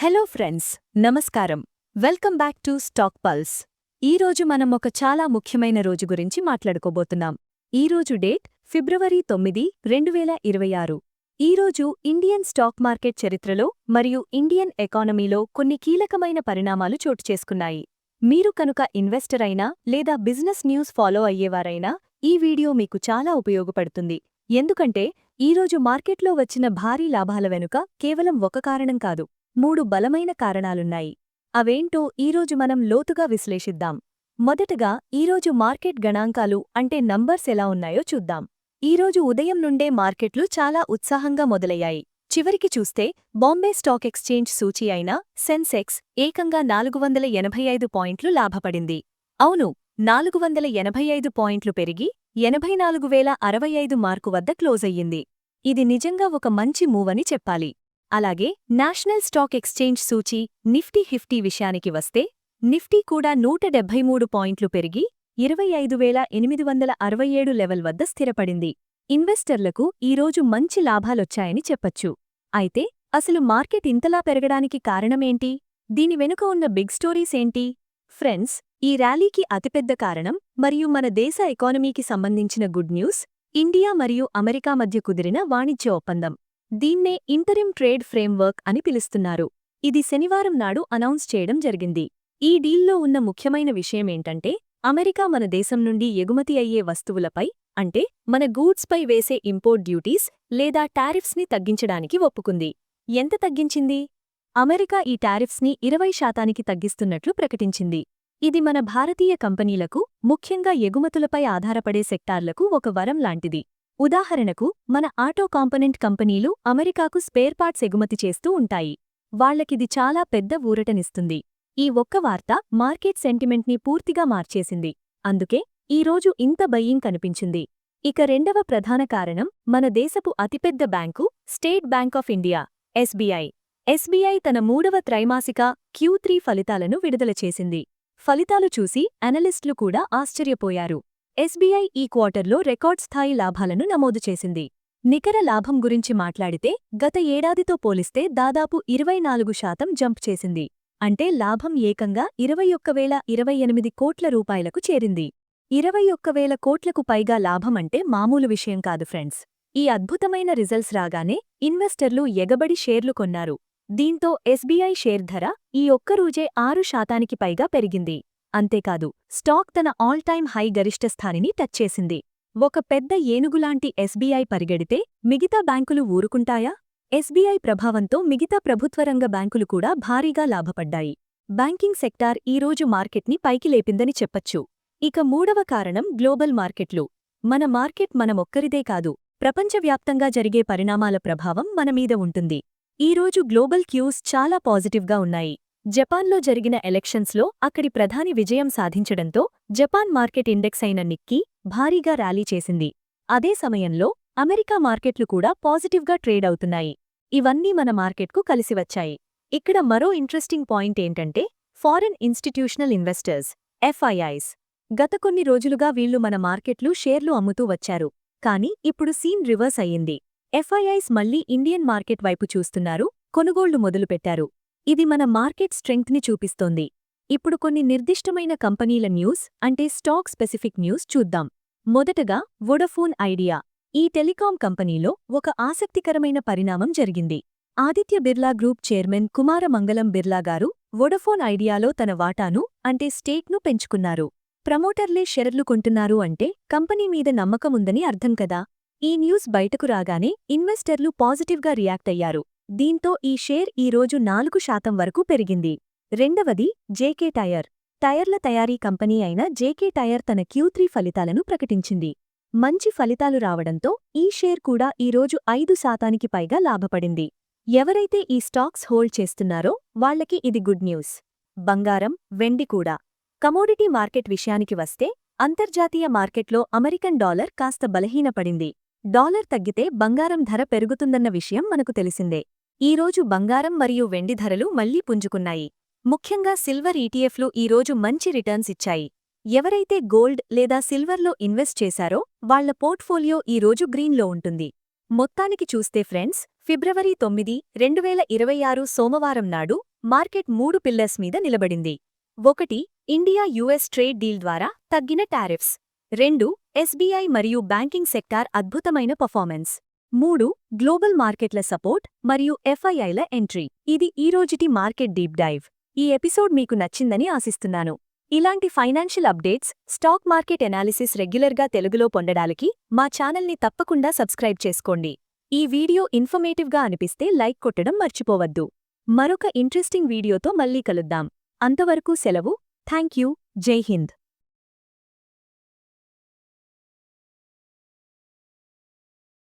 Hello friends నమస్కారం. Welcome back to Stock Pulse. ఈరోజు మనం ఒక చాలా ముఖ్యమైన రోజు గురించి మాట్లాడుకోబోతున్నాం. ఈరోజు డేట్ ఫిబ్రవరి తొమ్మిది రెండువేల ఇరవై ఆరు. ఈరోజు ఇండియన్ స్టాక్ మార్కెట్ చరిత్రలో మరియు ఇండియన్ ఎకానమీలో కొన్ని కీలకమైన పరిణామాలు చోటు చేసుకున్నాయి. మీరు కనుక ఇన్వెస్టర్ అయినా లేదా బిజినెస్ న్యూస్ ఫాలో అయ్యేవారైనా ఈ వీడియో మీకు చాలా ఉపయోగపడుతుంది. ఎందుకంటే ఈరోజు మార్కెట్లో వచ్చిన భారీ లాభాల వెనుక కేవలం ఒక కారణం కాదు. మూడు బలమైన కారణాలున్నాయి. అవేంటో ఈరోజు మనం లోతుగా విశ్లేషిద్దాం. మొదటగా ఈరోజు మార్కెట్ గణాంకాలు అంటే నంబర్స్ ఎలా ఉన్నాయో చూద్దాం. ఈరోజు ఉదయం నుండే మార్కెట్లు చాలా ఉత్సాహంగా మొదలయ్యాయి. చివరికి చూస్తే బాంబే స్టాక్ ఎక్స్చేంజ్ సూచీ అయిన సెన్సెక్స్ ఏకంగా నాలుగు వందల ఎనభై ఐదు పాయింట్లు లాభపడింది. అవును నాలుగు వందల ఎనభై ఐదు పాయింట్లు పెరిగి ఎనభై నాలుగు వేల అరవై ఐదు మార్కు వద్ద క్లోజ్ అయ్యింది. ఇది నిజంగా ఒక మంచి మూవ్ అని చెప్పాలి. అలాగే నేషనల్ స్టాక్ ఎక్స్చేంజ్ సూచీ నిఫ్టీ ఫిఫ్టీ విషయానికి వస్తే నిఫ్టీ కూడా నూట డెబ్బై మూడు పాయింట్లు పెరిగి ఇరవై ఐదు వేల ఎనిమిది వందల అరవై ఏడు లెవెల్ వద్ద స్థిరపడింది. ఇన్వెస్టర్లకు ఈరోజు మంచి లాభాలొచ్చాయని చెప్పచ్చు. అయితే అసలు మార్కెట్ ఇంతలా పెరగడానికి కారణమేంటి? దీని వెనుక ఉన్న బిగ్ స్టోరీస్ ఏంటి? ఫ్రెండ్స్ ఈ ర్యాలీకి అతిపెద్ద కారణం మరియు మన దేశ ఎకానమీకి సంబంధించిన గుడ్ న్యూస్ ఇండియా మరియు అమెరికా మధ్య కుదిరిన వాణిజ్య ఒప్పందం. దీన్నే ఇంటరిం ట్రేడ్ ఫ్రేమ్వర్క్ అని పిలుస్తున్నారు. ఇది శనివారం నాడు అనౌన్స్ చేయడం జరిగింది. ఈ డీల్లో ఉన్న ముఖ్యమైన విషయమేంటంటే అమెరికా మన దేశం నుండి ఎగుమతి అయ్యే వస్తువులపై అంటే మన గూడ్స్పై వేసే ఇంపోర్ట్ డ్యూటీస్ లేదా టారిఫ్స్ని తగ్గించడానికి ఒప్పుకుంది. ఎంత తగ్గించింది? అమెరికా ఈ టారిఫ్స్ని ఇరవై శాతానికి తగ్గిస్తున్నట్లు ప్రకటించింది. ఇది మన భారతీయ కంపెనీలకు ముఖ్యంగా ఎగుమతులపై ఆధారపడే సెక్టార్లకు ఒక వరం లాంటిది. ఉదాహరణకు మన ఆటో కాంపనెంట్ కంపెనీలు అమెరికాకు స్పేర్ పార్ట్స్ ఎగుమతి చేస్తూ ఉంటాయి. వాళ్ళకిది చాలా పెద్ద ఊరటనిస్తుంది. ఈ ఒక్క వార్త మార్కెట్ సెంటిమెంట్ని పూర్తిగా మార్చేసింది. అందుకే ఈరోజు ఇంత బయ్యింగ్ కనిపించింది. ఇక రెండవ ప్రధాన కారణం మన దేశపు అతిపెద్ద bank State Bank of India SBI. SBI తన మూడవ త్రైమాసిక క్యూ త్రీ ఫలితాలను విడుదల చేసింది. ఫలితాలు చూసి అనలిస్టులు కూడా ఆశ్చర్యపోయారు. ఎస్బీఐ ఈ క్వార్టర్లో రికార్డ్ స్థాయి లాభాలను నమోదు చేసింది. నికర లాభం గురించి మాట్లాడితే గత ఏడాదితో పోలిస్తే దాదాపు ఇరవై నాలుగు శాతం జంప్ చేసింది. అంటే లాభం ఏకంగా ఇరవై ఒక్క వేల ఇరవై ఎనిమిది కోట్ల రూపాయలకు చేరింది. ఇరవై ఒక్క వేల కోట్లకు పైగా లాభమంటే మామూలు విషయం కాదు ఫ్రెండ్స్. ఈ అద్భుతమైన రిజల్ట్స్ రాగానే ఇన్వెస్టర్లు ఎగబడి షేర్లు కొన్నారు. దీంతో ఎస్బీఐ షేర్ ధర ఈ ఒక్కరోజే ఆరు శాతానికి పైగా పెరిగింది. అంతేకాదు స్టాక్ తన ఆల్ టైమ్ హై గరిష్ట స్థాయిని టచ్ చేసింది. ఒక పెద్ద ఏనుగులాంటి ఎస్బీఐ పరిగెడితే మిగతా బ్యాంకులు ఊరుకుంటాయా? ఎస్బీఐ ప్రభావంతో మిగతా ప్రభుత్వరంగ బ్యాంకులు కూడా భారీగా లాభపడ్డాయి. బ్యాంకింగ్ సెక్టార్ ఈరోజు మార్కెట్ని పైకి లేపిందని చెప్పచ్చు. ఇక మూడవ కారణం గ్లోబల్ మార్కెట్లు. మన మార్కెట్ మనమొక్కరిదే కాదు ప్రపంచవ్యాప్తంగా జరిగే పరిణామాల ప్రభావం మనమీద ఉంటుంది. ఈరోజు గ్లోబల్ క్యూస్ చాలా పాజిటివ్గా ఉన్నాయి. జపాన్లో జరిగిన ఎలక్షన్స్లో అక్కడి ప్రధాని విజయం సాధించడంతో జపాన్ మార్కెట్ ఇండెక్స్ అయిన నిక్కీ భారీగా ర్యాలీ చేసింది. అదే సమయంలో అమెరికా మార్కెట్లు కూడా పాజిటివ్గా ట్రేడ్ అవుతున్నాయి. ఇవన్నీ మన మార్కెట్కు కలిసివచ్చాయి ఇక్కడ మరో ఇంట్రెస్టింగ్ పాయింట్ ఏంటంటే ఫారెన్ ఇన్స్టిట్యూషనల్ ఇన్వెస్టర్స్ ఎఫ్ఐఐస్ గత కొన్ని రోజులుగా వీళ్ళు మన మార్కెట్లు షేర్లు అమ్ముతూ వచ్చారు. కానీ ఇప్పుడు సీన్ రివర్స్ అయ్యింది. ఎఫ్ఐఐస్ మళ్ళీ ఇండియన్ మార్కెట్ వైపు చూస్తున్నారు కొనుగోళ్ళు మొదలుపెట్టారు. ఇది మన మార్కెట్ స్ట్రెంగ్త్ని చూపిస్తోంది. ఇప్పుడు కొన్ని నిర్దిష్టమైన కంపెనీల న్యూస్ అంటే స్టాక్ స్పెసిఫిక్ న్యూస్ చూద్దాం. మొదటగా వొడఫోన్ ఐడియా. ఈ టెలికాం కంపెనీలో ఒక ఆసక్తికరమైన పరిణామం జరిగింది. ఆదిత్య బిర్లా గ్రూప్ చైర్మన్ కుమారమంగళం బిర్లా గారు వొడఫోన్ ఐడియాలో తన వాటాను అంటే స్టేక్ను పెంచుకున్నారు. ప్రమోటర్లే షెర్లు కొంటున్నారు అంటే కంపెనీ మీద నమ్మకముందని అర్థం కదా? ఈ న్యూస్ బయటకు రాగానే ఇన్వెస్టర్లు పాజిటివ్గా రియాక్ట్ అయ్యారు. దీంతో ఈ షేర్ ఈరోజు నాలుగు శాతం వరకు పెరిగింది. రెండవది జేకే టైర్. టైర్ల తయారీ కంపెనీ అయిన జేకే టైర్ తన క్యూత్రీ ఫలితాలను ప్రకటించింది. మంచి ఫలితాలు రావడంతో ఈ షేర్ కూడా ఈరోజు ఐదు శాతానికి పైగా లాభపడింది. ఎవరైతే ఈ స్టాక్స్ హోల్డ్ చేస్తున్నారో వాళ్ళకి ఇది గుడ్ న్యూస్. బంగారం వెండి కూడా. కమోడిటీ మార్కెట్ విషయానికి వస్తే అంతర్జాతీయ మార్కెట్లో అమెరికన్ డాలర్ కాస్త బలహీనపడింది. డాలర్ తగ్గితే బంగారం ధర పెరుగుతుందన్న విషయం మనకు తెలిసిందే. ఈరోజు బంగారం మరియు వెండి ధరలు మళ్ళీ పుంజుకున్నాయి. ముఖ్యంగా సిల్వర్ ఈటీఎఫ్లు ఈరోజు మంచి రిటర్న్స్ ఇచ్చాయి. ఎవరైతే గోల్డ్ లేదా సిల్వర్లో ఇన్వెస్ట్ చేశారో వాళ్ళ పోర్ట్ఫోలియో ఈరోజు గ్రీన్లో ఉంటుంది. మొత్తానికి చూస్తే ఫ్రెండ్స్ ఫిబ్రవరి తొమ్మిది రెండువేల ఇరవై ఆరు సోమవారం నాడు మార్కెట్ మూడు పిల్లర్స్ మీద నిలబడింది. ఒకటి ఇండియా యుఎస్ ట్రేడ్ డీల్ ద్వారా తగ్గిన టారిఫ్స్. రెండు ఎస్బీఐ మరియు బ్యాంకింగ్ సెక్టార్ అద్భుతమైన పర్ఫార్మెన్స్. మూడు గ్లోబల్ మార్కెట్ల సపోర్ట్ మరియు ఎఫ్ఐఐల ఎంట్రీ. ఇది ఈరోజుటి మార్కెట్ డీప్ డైవ్. ఈ ఎపిసోడ్ మీకు నచ్చిందని ఆశిస్తున్నాను. ఇలాంటి financial updates stock market analysis రెగ్యులర్గా తెలుగులో పొందడానికి మా ఛానల్ని తప్పకుండా సబ్స్క్రైబ్ చేసుకోండి. ఈ వీడియో ఇన్ఫర్మేటివ్గా అనిపిస్తే లైక్ కొట్టడం మర్చిపోవద్దు. మరొక ఇంట్రెస్టింగ్ వీడియోతో మళ్ళీ కలుద్దాం. అంతవరకు సెలవు. థ్యాంక్ యూ జై హింద్.